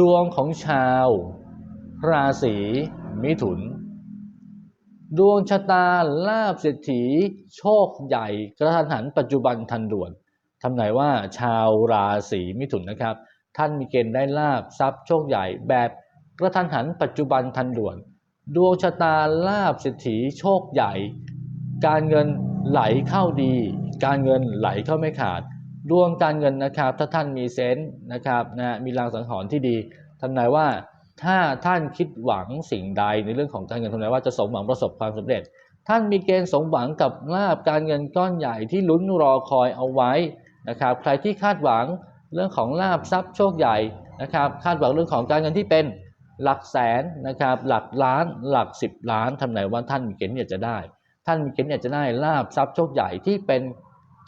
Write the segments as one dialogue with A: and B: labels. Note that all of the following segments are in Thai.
A: ดวงของชาว ราศีมิถุน ดวงชะตาลาบเศรษฐี โชคใหญ่กระทันหันปัจจุบันทันด่วนทำไหนายว่าชาวราศีมิถุนนะครับ ท่านมีเกณฑ์ได้ลาบทรัพย์โชคใหญ่แบบกระทันหันปัจจุบันทันด่วน ดวงชะตาลาบเศรษฐีโชคใหญ่ การเงินไหลเข้าดี การเงินไหลเข้าไม่ขาด ดวงการเงินนะครับถ้าท่านมีเซนส์นะครับนะมีรางสังหรณ์ที่ดีทำนายว่าถ้าท่านคิดหวังสิ่งใดในเรื่องของการเงินทำนายว่าจะสมหวังประสบความสำเร็จ ท่านมีเกณฑ์สมหวังกับลาบการเงินก้อนใหญ่ที่ลุ้นรอคอยเอาไว้นะครับใครที่คาดหวังเรื่องของลาบทรัพย์โชคใหญ่นะครับคาดหวังเรื่องของการเงินที่เป็นหลักแสนนะครับหลักล้านหลักสิบล้านทำไหนว่าท่านมีเกณฑ์ที่จะได้ ท่านมีเกณฑ์ที่จะได้ลาบทรัพย์โชคใหญ่ที่เป็น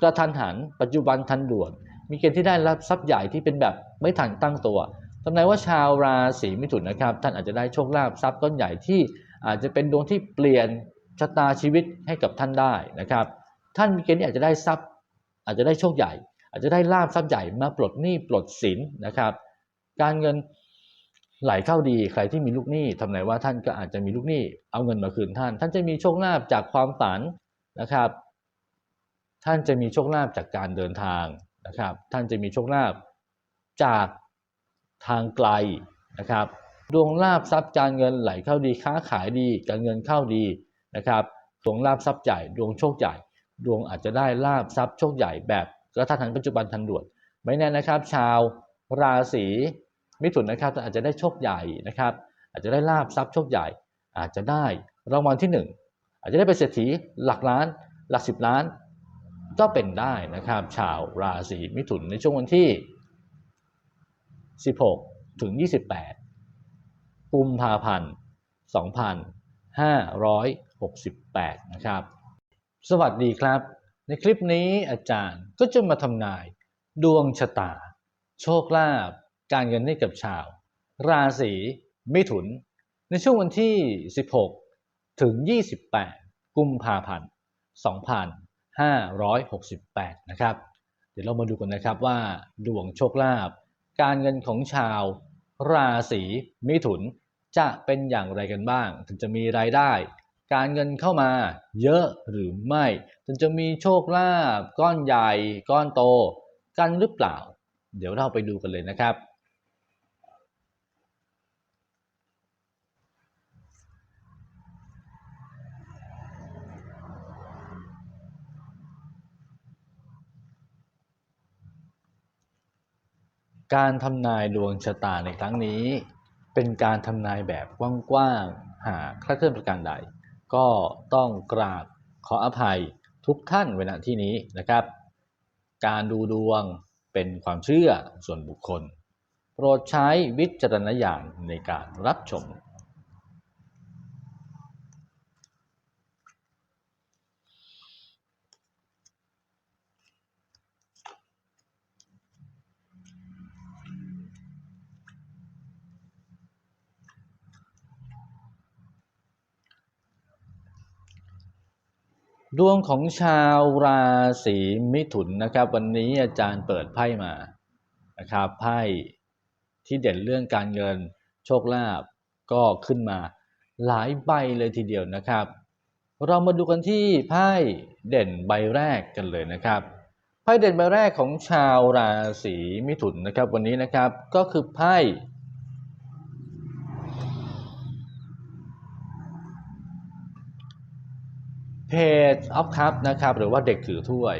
A: กระทันหัน ปัจจุบันทันด่วน มีเกณฑ์ที่ได้รับทรัพย์ใหญ่ที่เป็นแบบไม่ทันตั้งตัวทำนายว่าชาวราศีมิถุนนะครับ ท่านอาจจะได้โชคลาภทรัพย์ก้อนใหญ่ที่อาจจะเป็นดวงที่เปลี่ยนชะตาชีวิตให้กับท่านได้นะครับ ท่านมีเกณฑ์ที่อาจจะได้ทรัพย์ อาจจะได้โชคใหญ่ อาจจะได้ลาบทรัพย์ใหญ่มาปลดหนี้ปลดสินนะครับ การเงินไหลเข้าดีใครที่มีลูกหนี้ทำนายว่าท่านก็อาจจะมีลูกหนี้เอาเงินมาคืนท่าน ท่านจะมีโชคลาภจากความฝันนะครับ ท่านจะมีโชคลาภจากการเดินทางนะครับ ท่านจะมีโชคลาภจากทางไกลนะครับ ดวงลาบทรัพย์การเงินไหลเข้าดีค้าขายดีการเงินเข้าดีนะครับดวงลาบทรัพย์ใหญ่ดวงโชคใหญ่ ดวงอาจจะได้ลาบทรัพย์โชคใหญ่แบบกระทันหันปัจจุบันทันด่วนไม่แน่นะครับ ชาวราศีมิถุนนะครับอาจจะได้โชคใหญ่นะครับ อาจจะได้ลาบทรัพย์โชคใหญ่ อาจจะได้รางวัลที่หนึ่งอาจจะได้เป็นเศรษฐีหลักล้าน หลักสิบล้าน ก็เป็นได้นะครับ ชาวราศีมิถุนในช่วงวันที่ 16 ถึง 28 กุมภาพันธ์ 2568 นะครับ สวัสดีครับ ในคลิปนี้อาจารย์ก็จะมาทำนาย ดวงชะตา โชคลาภการเงินให้กับชาว ราศีมิถุน ในช่วงวันที่ 16 ถึง 28 กุมภาพันธ์ 2 0 2568 นะครับ เดี๋ยวเรามาดูกันนะครับว่าดวงโชคลาภการเงินของชาว ราศีมิถุนจะเป็นอย่างไรกันบ้าง ถึงจะมีรายได้ การเงินเข้ามาเยอะหรือไม่ ถึงจะมีโชคลาภก้อนใหญ่ ก้อนโต กันหรือเปล่า เดี๋ยวเราไปดูกันเลยนะครับ การทำนายดวงชะตาในครั้งนี้ เป็นการทำนายแบบกว้างๆ หากคลาดเคลื่อนประการใด ก็ต้องกราบขออภัยทุกท่านเวลาที่นี้นะครับ การดูดวงเป็นความเชื่อส่วนบุคคล โปรดใช้วิจารณญาณในการรับชม ดวงของชาวราศีมิถุนนะครับ วันนี้อาจารย์เปิดไพ่มานะครับไพ่ที่เด่นเรื่องการเงินโชคลาภก็ขึ้นมาหลายใบเลยทีเดียวนะครับ เรามาดูกันที่ไพ่เด่นใบแรกกันเลยนะครับไพ่เด่นใบแรกของชาวราศีมิถุนนะครับ วันนี้นะครับก็คือไพ่ เพจออฟคัพนะครับหรือว่าเด็กถือถ้วย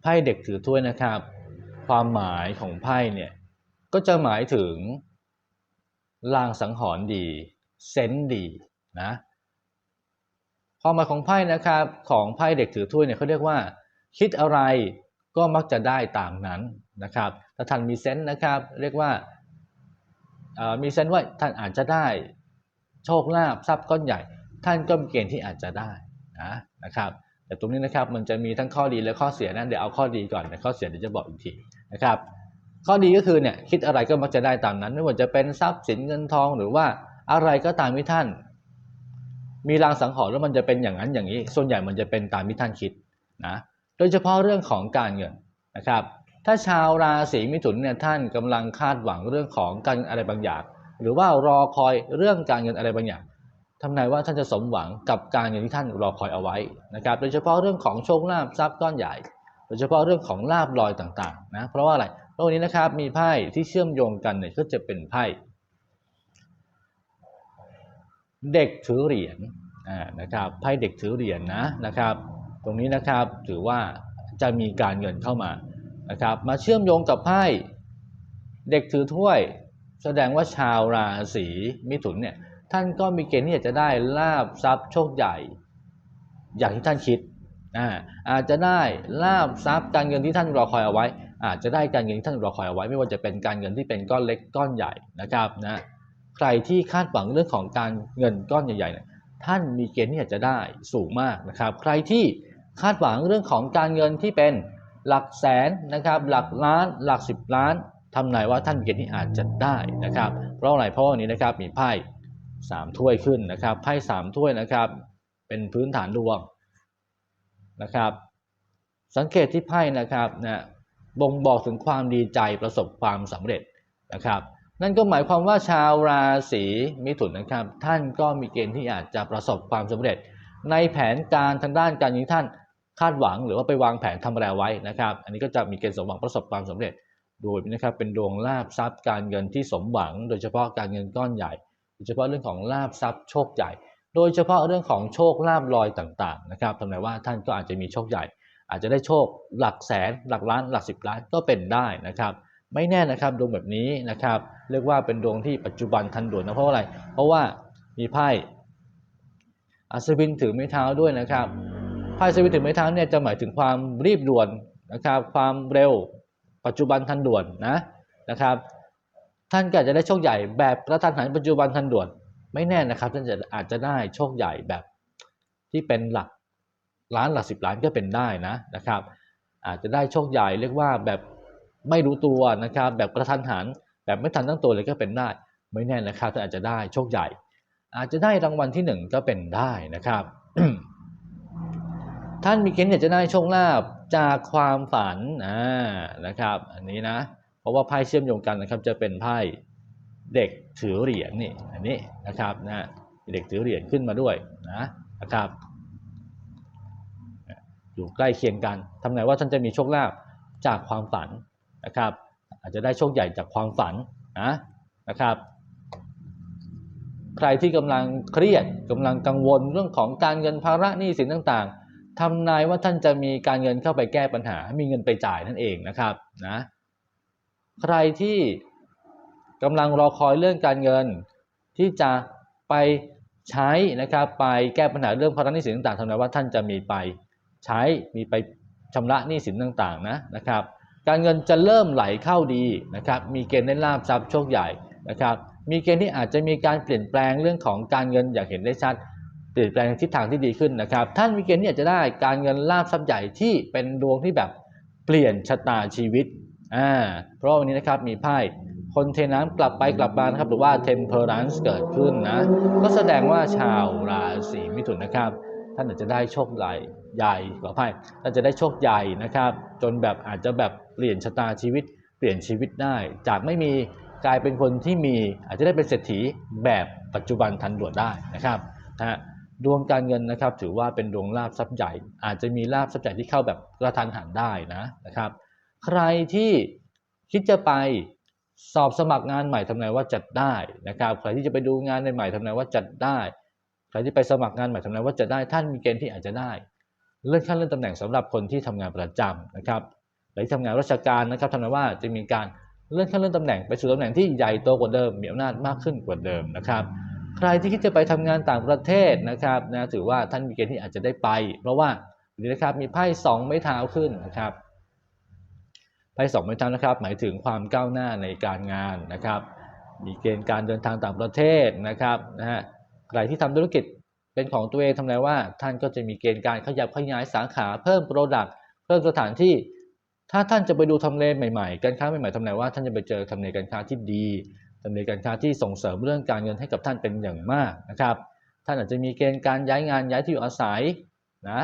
A: ไพ่เด็กถือถ้วยนะครับ ความหมายของไพ่เนี่ย ก็จะหมายถึงลางสังหรณ์ดีเซนดีนะความหมายของไพ่นะครับของไพ่เด็กถือถ้วยเนี่ยเขาเรียกว่า คิดอะไรก็มักจะได้ตามนั้นนะครับถ้าท่านมีเซนส์นะครับ เรียกว่ามีเซนส์ว่าท่านอาจจะได้โชคลาภทรัพย์ก้อนใหญ่ ท่านก็มีเกณฑ์ที่อาจจะได้นะนะครับ แต่ตรงนี้นะครับมันจะมีทั้งข้อดีและข้อเสียนะเดี๋ยวเอาข้อดีก่อนแต่ข้อเสียเดี๋ยวจะบอกอีกทีนะครับ ข้อดีก็คือเนี่ยคิดอะไรก็มักจะได้ตามนั้น ไม่ว่าจะเป็นทรัพย์สินเงินทองหรือว่าอะไรก็ตามที่ท่าน มีรางสังหรณ์แล้วมันจะเป็นอย่างนั้นอย่างนี้ ส่วนใหญ่มันจะเป็นตามที่ท่านคิดนะโดยเฉพาะเรื่องของการเงินนะครับถ้าชาวราศีมิถุนเนี่ยท่านกำลังคาดหวังเรื่องของการอะไรบางอย่าง หรือว่ารอคอยเรื่องการเงินอะไรบางอย่าง ทำนายว่าท่านจะสมหวังกับการเงินที่ท่านรอคอยเอาไว้นะครับ โดยเฉพาะเรื่องของโชคลาภทรัพย์ก้อนใหญ่ โดยเฉพาะเรื่องของลาบลอยต่างๆนะ เพราะว่าอะไรเพราะวันนี้นะครับมีไพ่ที่เชื่อมโยงกันเนี่ยก็จะเป็นไพ่เด็กถือเหรียญอ่านะครับไพ่เด็กถือเหรียญนะนะครับ ตรงนี้นะครับถือว่าจะมีการเงินเข้ามานะครับ มาเชื่อมโยงกับไพ่เด็กถือถ้วย แสดงว่าชาวราศีมิถุนเนี่ย ท่านก็มีเกณฑ์ที่จะได้ลาบทรัพย์โชคใหญ่ อย่างที่ท่านคิดอ่าอาจจะได้ลาบทรัพย์การเงินที่ท่านรอคอยเอาไว้ อาจจะได้การเงินที่ท่านรอคอยเอาไว้ ไม่ว่าจะเป็นการเงินที่เป็นก้อนเล็กก้อนใหญ่นะครับนะใครที่คาดหวังเรื่องของการเงินก้อนใหญ่ๆเนี่ยท่านมีเกณฑ์ที่จะได้สูงมากนะครับ ใครที่คาดหวังเรื่องของการเงินที่เป็นหลักแสนนะครับ หลักล้าน หลักสิบล้านทำนายว่าท่านมีเกณฑ์ที่อาจจะได้นะครับ เพราะอะไรเพราะวันนี้นะครับมีไพ่ สามถ้วยขึ้นนะครับไพ่สามถ้วยนะครับ เป็นพื้นฐานดวงนะครับ สังเกตที่ไพ่นะครับนะบ่งบอกถึงความดีใจประสบความสำเร็จนะครับ นั่นก็หมายความว่าชาวราศีมิถุนนะครับ ท่านก็มีเกณฑ์ที่อาจจะประสบความสำเร็จ ในแผนการทางด้านการเงินที่ท่านคาดหวังหรือว่าไปวางแผนทำอะไรไว้นะครับ อันนี้ก็จะมีเกณฑ์สมหวังประสบความสำเร็จ โดยนะครับเป็นดวงลาบทรัพย์การเงินที่สมหวัง โดยเฉพาะการเงินก้อนใหญ่ ยเฉพาะเรื่องของลาบทรัพย์โชคใหญ่ โดยเฉพาะเรื่องของโชคลาบลอยต่างๆนะครับทำนายว่าท่านก็อาจจะมีโชคใหญ่ อาจจะได้โชคหลักแสนหลักล้านหลักสิบล้านก็เป็นได้นะครับไม่แน่นะครับดวงแบบนี้นะครับเรียกว่าเป็นดวงที่ปัจจุบันทันด่วนนะเพราะอะไร เพราะว่ามีไพ่อัศวินถือไม้เท้าด้วยนะครับไพ่อัศวินถือไม้เท้าเนี่ยจะหมายถึงความรีบด่วนนะครับความเร็ว ปัจจุบันทันด่วนนะนะครับ ท่านก็อาจจะได้โชคใหญ่แบบกระทันหันปัจจุบันทันด่วน ไม่แน่นะครับ ท่านจะอาจจะได้โชคใหญ่แบบที่เป็นหลักล้านหลักสิบล้านก็เป็นได้นะนะครับ อาจจะได้โชคใหญ่เรียกว่าแบบไม่รู้ตัวนะครับ แบบกระทันหันแบบไม่ทันตั้งตัวเลยก็เป็นได้ ไม่แน่นะครับท่านอาจจะได้โชคใหญ่ อาจจะได้รางวัลที่หนึ่งก็เป็นได้นะครับท่านมีเกณฑ์อยากจะได้โชคลาภจากความฝันอ่านะครับ อันนี้นะ เพราะว่าไพ่เชื่อมโยงกันนะครับ จะเป็นไพ่เด็กถือเหรียญนี่อันนี้นะครับนะเด็กถือเหรียญขึ้นมาด้วยนะนะครับ อยู่ใกล้เคียงกันทำไงว่าท่านจะมีโชคลาภจากความฝันนะครับ อาจจะได้โชคใหญ่จากความฝันนะนะครับ ใครที่กำลังเครียดกำลังกังวลเรื่องของการเงินภาระหนี้สินต่างๆทำนายว่าท่านจะมีการเงินเข้าไปแก้ปัญหา มีเงินไปจ่ายนั่นเองนะครับนะ ใครที่กำลังรอคอยเรื่องการเงินที่จะไปใช้นะครับไปแก้ปัญหาเรื่องภาระหนี้สินต่างๆทำนายว่าท่านจะมีไปใช้มีไปชำระหนี้สินต่างๆนะนะครับ การเงินจะเริ่มไหลเข้าดีนะครับ มีเกณฑ์ได้ลาบทรัพย์โชคใหญ่นะครับ มีเกณฑ์ที่อาจจะมีการเปลี่ยนแปลงเรื่องของการเงินอย่างเห็นได้ชัด เปลี่ยนแปลงทิศทางที่ดีขึ้นนะครับ ท่านมีเกณฑ์ที่อาจจะได้การเงินลาบทรัพย์ใหญ่ที่เป็นดวงที่แบบเปลี่ยนชะตาชีวิต อ่าเพราะวันนี้นะครับมีไพ่คนเทน้ำกลับไปกลับมานะครับหรือว่า temperance เกิดขึ้นนะ ก็แสดงว่าชาวราศีมิถุนนะครับ ท่านอาจจะได้โชคใหญ่ใหญ่ขออภัยท่านจะได้โชคใหญ่นะครับ จนแบบอาจจะแบบเปลี่ยนชะตาชีวิต เปลี่ยนชีวิตได้ จากไม่มีกลายเป็นคนที่มีอาจจะได้เป็นเศรษฐีแบบปัจจุบันทันด่วนได้นะครับนะฮะดวงการเงินนะครับถือว่าเป็นดวงลาบทรัพย์ใหญ่ อาจจะมีลาบทรัพย์ใหญ่ที่เข้าแบบกระทันหันได้นะนะครับ ใครที่คิดจะไปสอบสมัครงานใหม่ทำไงว่าจัดได้นะครับใครที่จะไปดูงานใหม่ทำไงว่าจัดได้ ใครที่ไปสมัครงานใหม่ทำไงว่าจะได้ท่านมีเกณฑ์ที่อาจจะได้ เลื่อนขั้นเลื่อนตำแหน่งสำหรับคนที่ทำงานประจำนะครับหรือที่ทำงานราชการนะครับทำไงว่าจะมีการเลื่อนขั้นเลื่อนตำแหน่งไปสู่ตำแหน่งที่ใหญ่โตกว่าเดิมมีอำนาจมากขึ้นกว่าเดิมนะครับ ใครที่คิดจะไปทำงานต่างประเทศนะครับนะถือว่าท่านมีเกณฑ์ที่อาจจะได้ไป เพราะว่านี่นะครับมีไพ่สองไม้เท้าขึ้นนะครับ ไพ่สองไม้เท้านะครับ หมายถึงความก้าวหน้าในการงานนะครับ มีเกณฑ์การเดินทางต่างประเทศนะครับนะฮะใครที่ทำธุรกิจเป็นของตัวเองทำไรว่า ท่านก็จะมีเกณฑ์การขยับขยายสาขาเพิ่มโปรดักต์เพิ่มสถานที่ ถ้าท่านจะไปดูทำเลใหม่ๆ การค้าใหม่ๆทำไรว่าท่านจะไปเจอทำเลการค้าที่ดีทำเลการค้าที่ส่งเสริมเรื่องการเงินให้กับท่านเป็นอย่างมากนะครับ ท่านอาจจะมีเกณฑ์การย้ายงานย้ายที่อยู่อาศัยนะ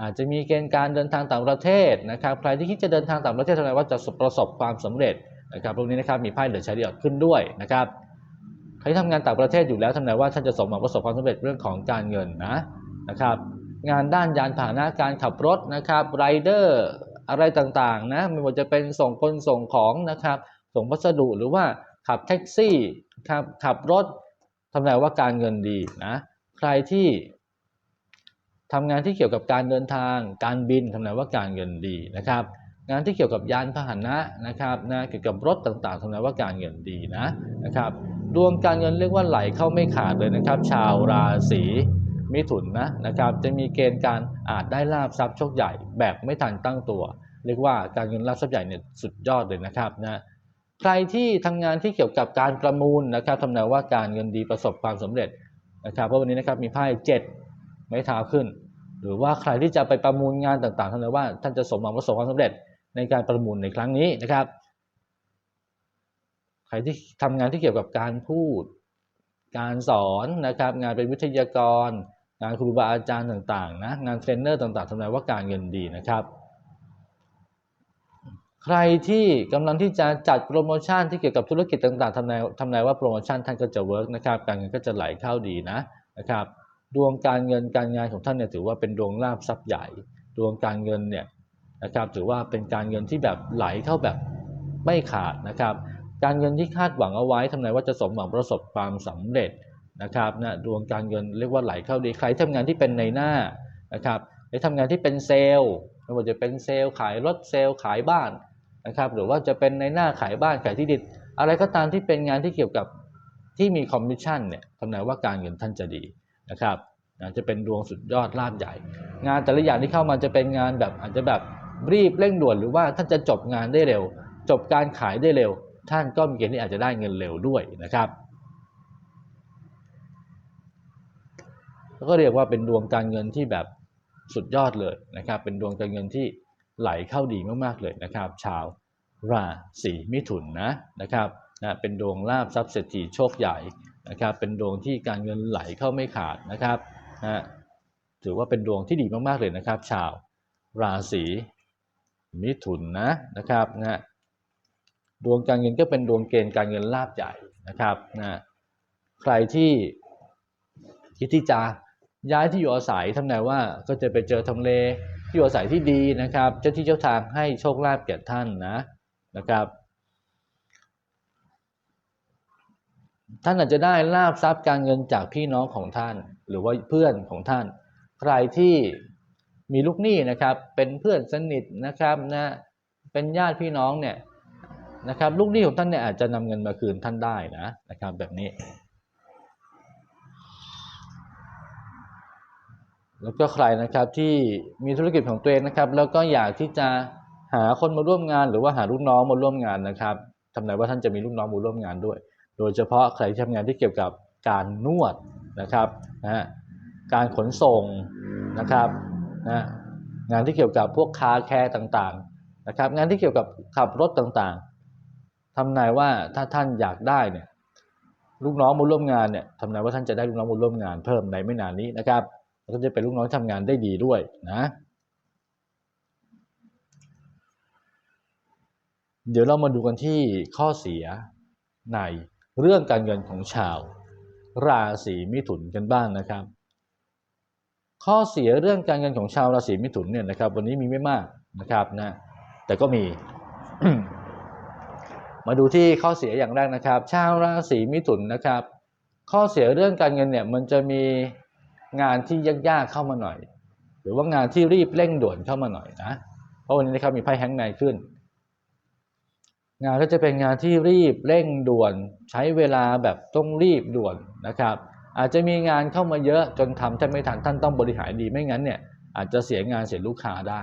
A: อาจจะมีเกณฑ์การเดินทางต่างประเทศนะครับใครที่คิดจะเดินทางต่างประเทศทำนายว่าจะประสบความสำเร็จนะครับพวกนี้นะครับมีไพ่เดือดชาริออตขึ้นด้วยนะครับใครที่ทำงานต่างประเทศอยู่แล้วทำนายว่าท่านจะสมหวังประสบความสำเร็จเรื่องของการเงินนะนะครับงานด้านยานพาหนะการขับรถนะครับไรเดอร์อะไรต่างๆนะไม่ว่าจะเป็นส่งคนส่งของนะครับส่งพัสดุหรือว่าขับแท็กซี่ครับขับรถทำนายว่าการเงินดีนะใครที่ ทำงานที่เกี่ยวกับการเดินทาง การบินทำนายว่าการเงินดีนะครับ งานที่เกี่ยวกับยานพาหนะนะครับนะเกี่ยวกับรถต่างๆทำนายว่าการเงินดีนะนะครับ ดวงการเงินเรียกว่าไหลเข้าไม่ขาดเลยนะครับ ชาวราศีมิถุนนะนะครับ จะมีเกณฑ์การอาจได้ลาบทรัพย์โชคใหญ่แบบไม่ทันตั้งตัว เรียกว่าการเงินลาบทรัพย์ใหญ่เนี่ยสุดยอดเลยนะครับนะใครที่ทำงานที่เกี่ยวกับการประมูลนะครับทำนายว่าการเงินดีประสบความสำเร็จนะครับเพราะวันนี้นะครับมีไพ่เจ็ด ไม้เท้าขึ้น หรือว่าใครที่จะไปประมูลงานต่างๆทำนายว่าท่านจะสมหวังประสบความสำเร็จในการประมูลในครั้งนี้นะครับ ใครที่ทำงานที่เกี่ยวกับการพูด การสอนนะครับ งานเป็นวิทยากร งานครูบาอาจารย์ต่างๆนะงานเทรนเนอร์ต่างๆทำนายว่าการเงินดีนะครับใครที่กำลังที่จะจัดโปรโมชั่นที่เกี่ยวกับธุรกิจต่างๆทำนายทำนายว่าโปรโมชั่นท่านก็จะเวิร์กนะครับการเงินก็จะไหลเข้าดีนะนะครับ ดวงการเงินการงานของท่านเนี่ยถือว่าเป็นดวงลาภทรัพย์ใหญ่ ดวงการเงินเนี่ยนะครับถือว่าเป็นการเงินที่แบบไหลเข้าแบบไม่ขาดนะครับ การเงินที่คาดหวังเอาไว้ทำนายว่าจะสมหวังประสบความสำเร็จนะครับนะดวงการเงินเรียกว่าไหลเข้าดีใครทำงานที่เป็นในหน้านะครับใครทำงานที่เป็นเซลล์ไม่ว่าจะเป็นเซลล์ขายรถเซลล์ขายบ้านนะครับหรือว่าจะเป็นในหน้าขายบ้านขายที่ดินอะไรก็ตามที่เป็นงานที่เกี่ยวกับที่มีคอมมิชชั่นเนี่ยทำนายว่าการเงินท่านจะดี นะครับจะเป็นดวงสุดยอดลาภใหญ่ งานแต่ละอย่างที่เข้ามาจะเป็นงานแบบอาจจะแบบรีบเร่งด่วนหรือว่าท่านจะจบงานได้เร็ว จบการขายได้เร็ว ท่านก็มีเกณฑ์ที่อาจจะได้เงินเร็วด้วยนะครับแล้วก็เรียกว่าเป็นดวงการเงินที่แบบสุดยอดเลยนะครับ เป็นดวงการเงินที่ไหลเข้าดีมากๆเลยนะครับ ชาวราศีมิถุนนะนะครับนะเป็นดวงลาบทรัพย์เศรษฐีโชคใหญ่ นะครับเป็นดวงที่การเงินไหลเข้าไม่ขาดนะครับนะถือว่าเป็นดวงที่ดีมากๆเลยนะครับ ชาวราศีมิถุนนะนะครับนะดวงการเงินก็เป็นดวงเกณฑ์การเงินลาบใหญ่นะครับนะใครที่คิดที่จะย้ายที่อยู่อาศัยทำนายว่าก็จะไปเจอทำเลที่อยู่อาศัยที่ดีนะครับ เจ้าที่เจ้าทางให้โชคลาภแก่ท่านนะนะครับ ท่านอาจจะได้ลาบทรัพย์การเงินจากพี่น้องของท่าน หรือว่าเพื่อนของท่าน ใครที่มีลูกหนี้นะครับ เป็นเพื่อนสนิทนะครับนะเป็นญาติพี่น้องเนี่ยนะครับ ลูกหนี้ของท่านเนี่ยอาจจะนำเงินมาคืนท่านได้นะนะครับ แบบนี้ แล้วก็ใครนะครับที่มีธุรกิจของตัวเองนะครับ แล้วก็อยากที่จะหาคนมาร่วมงาน หรือว่าหาลูกน้องมาร่วมงานนะครับทำนายว่าท่านจะมีลูกน้องมาร่วมงานด้วย โดยเฉพาะใครที่ทำงานที่เกี่ยวกับการนวดนะครับนะการขนส่งนะครับนะงานที่เกี่ยวกับพวกคาแคร์ต่างๆนะครับ งานที่เกี่ยวกับขับรถต่างๆทำนายว่าถ้าท่านอยากได้เนี่ยลูกน้องมาร่วมงานเนี่ยทำนายว่าท่านจะได้ลูกน้องมาร่วมงานเพิ่มในไม่นานนี้นะครับแล้วก็จะเป็นลูกน้องที่ทำงานได้ดีด้วยนะ เดี๋ยวเรามาดูกันที่ข้อเสียใน เรื่องการเงินของชาว ราศีมิถุนกันบ้างนะครับ ข้อเสียเรื่องการเงินของชาวราศีมิถุนเนี่ยนะครับ วันนี้มีไม่มากนะครับนะ แต่ก็มี มาดูที่ข้อเสียอย่างแรกนะครับ ชาวราศีมิถุนนะครับ ข้อเสียเรื่องการเงินเนี่ยมันจะมีงานที่ยากๆเข้ามาหน่อย หรือว่างานที่รีบเร่งด่วนเข้ามาหน่อยนะ เพราะวันนี้นะครับมีไพ่แฮงก์ไนขึ้น งานก็จะเป็นงานที่รีบเร่งด่วน ใช้เวลาแบบต้องรีบด่วนนะครับ อาจจะมีงานเข้ามาเยอะจนทำแทบไม่ทันท่านต้องบริหารดีไม่งั้นเนี่ยอาจจะเสียงานเสียลูกค้าได้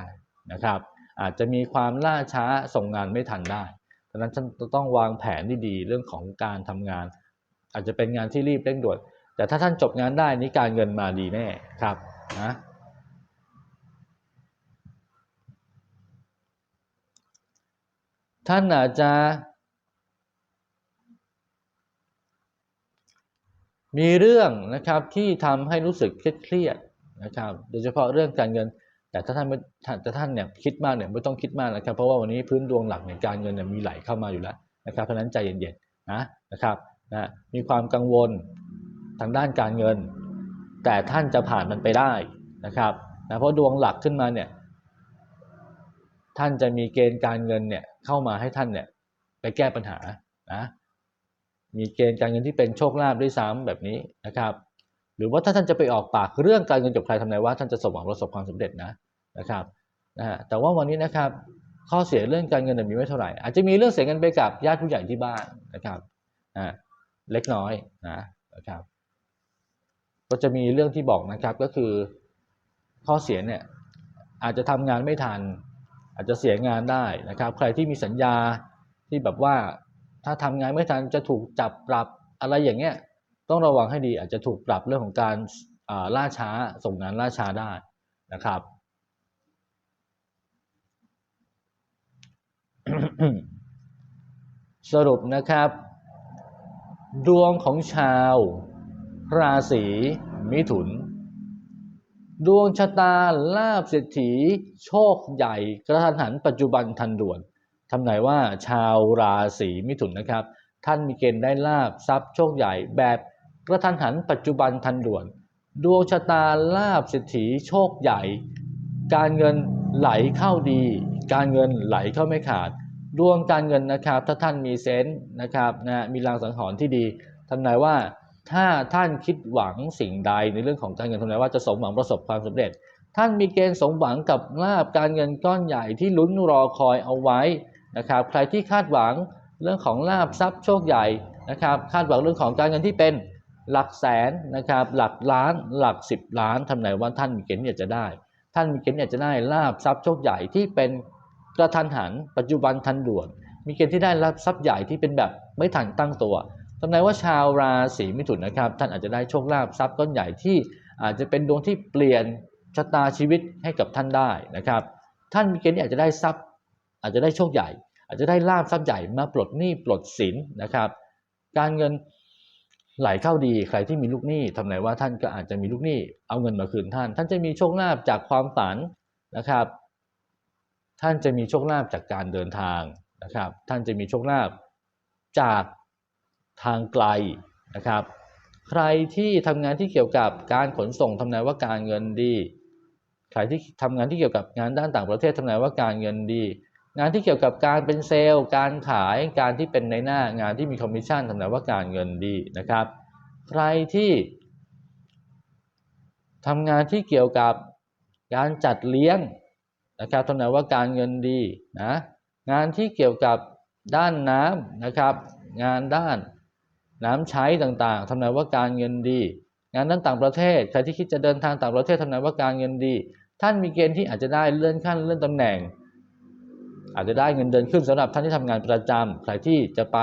A: นะครับ อาจจะมีความล่าช้าส่งงานไม่ทันได้ดังนั้นท่านต้องวางแผนดีๆเรื่องของการทำงาน อาจจะเป็นงานที่รีบเร่งด่วนแต่ถ้าท่านจบงานได้นี่การเงินมาดีแน่ครับนะ ท่านอาจจะ มีเรื่องนะครับที่ทำให้รู้สึกเครียดนะครับโดยเฉพาะเรื่องการเงิน แต่ถ้าท่านไม่ถ้าท่านเนี่ยคิดมากเนี่ยไม่ต้องคิดมากนะครับ เพราะว่าวันนี้พื้นดวงหลักเนี่ยการเงินเนี่ยมีไหลเข้ามาอยู่แล้วนะครับเพราะฉะนั้นใจเย็นๆนะนะครับนะมีความกังวลทางด้านการเงิน แต่ท่านจะผ่านมันไปได้นะครับนะเพราะดวงหลักขึ้นมาเนี่ยท่านจะมีเกณฑ์การเงินเนี่ย เข้ามาให้ท่านเนี่ยไปแก้ปัญหานะมีเกณฑ์การเงินที่เป็นโชคลาภด้วยซ้ำแบบนี้นะครับ หรือว่าถ้าท่านจะไปออกปากเรื่องการเงินกับใครทำนายว่าท่านจะสมหวังประสบความสำเร็จนะนะครับนะฮะแต่ว่าวันนี้นะครับข้อเสียเรื่องการเงินมีไม่เท่าไหร่ อาจจะมีเรื่องเสียเงินไปกับญาติผู้ใหญ่ที่บ้านนะครับอ่าเล็กน้อยนะนะครับก็จะมีเรื่องที่บอกนะครับก็คือข้อเสียเนี่ยอาจจะทำงานไม่ทัน อาจจะเสียงานได้นะครับ ใครที่มีสัญญาที่แบบว่าถ้าทำงานไม่ทันจะถูกจับปรับอะไรอย่างเงี้ยต้องระวังให้ดีอาจจะถูกปรับเรื่องของการล่าช้าส่งงานล่าช้าได้นะครับสรุปนะครับ ดวงของชาวราศีมิถุน ดวงชะตาลาบเศรษฐี โชคใหญ่กระทันหันปัจจุบันทันด่วนทำไหนายว่าชาวราศีมิถุนนะครับ ท่านมีเกณฑ์ได้ลาบทรัพย์โชคใหญ่แบบกระทันหันปัจจุบันทันด่วน ดวงชะตาลาบเศรษฐีโชคใหญ่ การเงินไหลเข้าดี การเงินไหลเข้าไม่ขาด ดวงการเงินนะครับ ถ้าท่านมีเซนส์นะครับนะมีรางสังหรณ์ที่ดีทำนายว่า ถ้าท่านคิดหวังสิ่งใดในเรื่องของการเงินทำนายว่าจะสมหวังประสบความสำเร็จ ท่านมีเกณฑ์สมหวังกับลาบการเงินก้อนใหญ่ที่ลุ้นรอคอยเอาไว้นะครับใครที่คาดหวังเรื่องของลาบทรัพย์โชคใหญ่นะครับคาดหวังเรื่องของการเงินที่เป็นหลักแสนนะครับหลักล้านหลักสิบล้านทำไหนว่าท่านมีเกณฑ์ที่จะได้ ท่านมีเกณฑ์ที่จะได้ลาบทรัพย์โชคใหญ่ที่เป็นกระทันหันปัจจุบันทันด่วน มีเกณฑ์ที่ได้รับทรัพย์ใหญ่ที่เป็นแบบไม่ทันตั้งตัว ทำนายว่าชาวราศีมิถุนนะครับ ท่านอาจจะได้โชคลาภทรัพย์ก้อนใหญ่ที่อาจจะเป็นดวงที่เปลี่ยนชะตาชีวิตให้กับท่านได้นะครับ ท่านมีเกณฑ์ที่อาจจะได้ทรัพย์ อาจจะได้โชคใหญ่ อาจจะได้ลาภทรัพย์ใหญ่มาปลดหนี้ปลดสินนะครับ การเงินไหลเข้าดีใครที่มีลูกหนี้ทำไหนว่าท่านก็อาจจะมีลูกหนี้เอาเงินมาคืนท่าน ท่านจะมีโชคลาภจากความฝันนะครับ ท่านจะมีโชคลาภจากการเดินทางนะครับ ท่านจะมีโชคลาภจาก ทางไกลนะครับ ใครที่ทำงานที่เกี่ยวกับการขนส่งทำนายว่าการเงินดี ใครที่ทำงานที่เกี่ยวกับงานด้านต่างประเทศทำนายว่าการเงินดี งานที่เกี่ยวกับการเป็นเซลล์ การขายการที่เป็นในหน้างานที่มีคอมมิชชั่นทำนายว่าการเงินดีนะครับ ใครที่ทำงานที่เกี่ยวกับการจัดเลี้ยงนะครับทำนายว่าการเงินดีนะงานที่เกี่ยวกับด้านน้ำนะครับ งานด้าน น้ำใช้ต่างๆทำนายว่าการเงินดี งานด้านต่างประเทศใครที่คิดจะเดินทางต่างประเทศทำนายว่าการเงินดี ท่านมีเกณฑ์ที่อาจจะได้เลื่อนขั้นเลื่อนตำแหน่ง อาจจะได้เงินเดือนขึ้นสำหรับท่านที่ทำงานประจำใครที่จะไป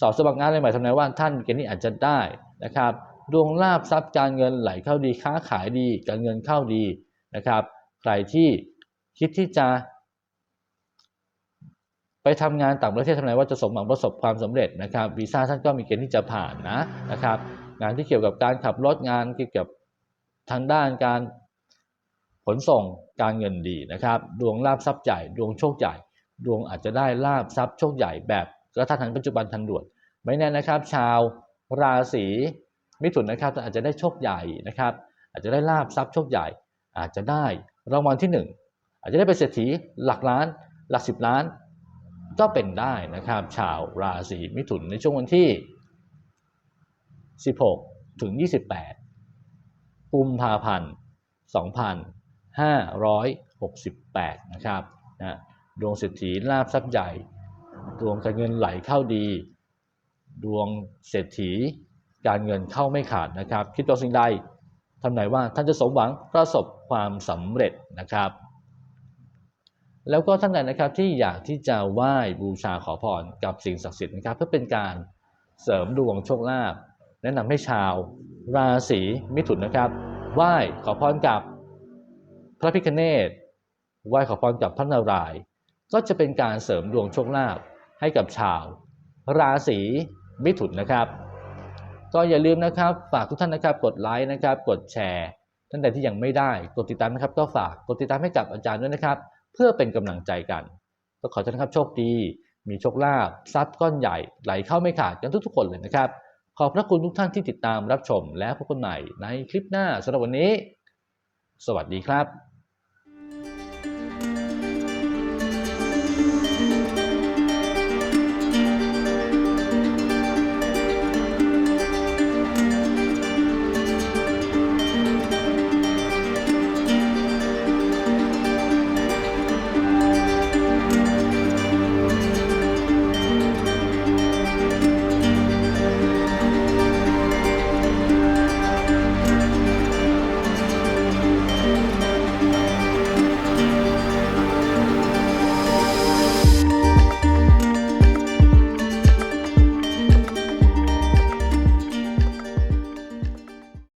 A: สอบสมัครงานใหม่ทำนายว่าท่านมีเกณฑ์ที่อาจจะได้นะครับดวงลาบทรัพย์การเงินไหลเข้าดีค้าขายดี การเงินเข้าดีนะครับ ใครที่คิดที่จะ ไปทำงานต่างประเทศทำไมว่าจะสมหวังประสบความสำเร็จนะครับวีซ่าท่านก็มีเกณฑ์ที่จะผ่านนะนะครับ งานที่เกี่ยวกับการขับรถงานเกี่ยวกับทางด้านการขนส่งการเงินดีนะครับ ดวงลาบทรัพย์ใหญ่ดวงโชคใหญ่ ดวงอาจจะได้ลาบทรัพย์โชคใหญ่แบบกระทันหันปัจจุบันทันด่วนไม่แน่นะครับ ชาวราศีมิถุนนะครับอาจจะได้โชคใหญ่นะครับ อาจจะได้ลาบทรัพย์โชคใหญ่ อาจจะได้รางวัลที่หนึ่งอาจจะได้เป็นเศรษฐีหลักล้าน หลักสิบล้าน ก็เป็นได้นะครับ ชาวราศีมิถุนในช่วงวันที่ 16 ถึง 28 กุมภาพันธ์ 2568 นะครับนะดวงเศรษฐีลาบทรัพย์ใหญ่ ดวงการเงินไหลเข้าดี ดวงเศรษฐีการเงินเข้าไม่ขาดนะครับ คิดตัวสิ่งใดทำไหนว่าท่านจะสมหวังประสบความสำเร็จนะครับ แล้วก็ท่านใดนะครับที่อยากที่จะไหว้บูชาขอพรกับสิ่งศักดิ์สิทธิ์นะครับ เพื่อเป็นการเสริมดวงโชคลาภแนะนำให้ชาวราศีมิถุนนะครับ ไหว้ขอพรกับพระพิฆเนศไหว้ขอพรกับพระนารายณ์ก็จะเป็นการเสริมดวงโชคลาภให้กับชาว ราศีมิถุนนะครับ ก็อย่าลืมนะครับฝากทุกท่านนะครับกดไลค์นะครับ กดแชร์ท่านใดที่ยังไม่ได้กดติดตามนะครับ ก็ฝากกดติดตามให้กับอาจารย์ด้วยนะครับ เพื่อเป็นกำลังใจกันก็ขอท่านครับโชคดี มีโชคลาภทรัพย์ก้อนใหญ่ไหลเข้าไม่ขาดกันทุกๆคนเลยนะครับ ขอบพระคุณทุกท่านที่ติดตามรับชมและพบกันใหม่ในคลิปหน้าสำหรับวันนี้ สวัสดีครับ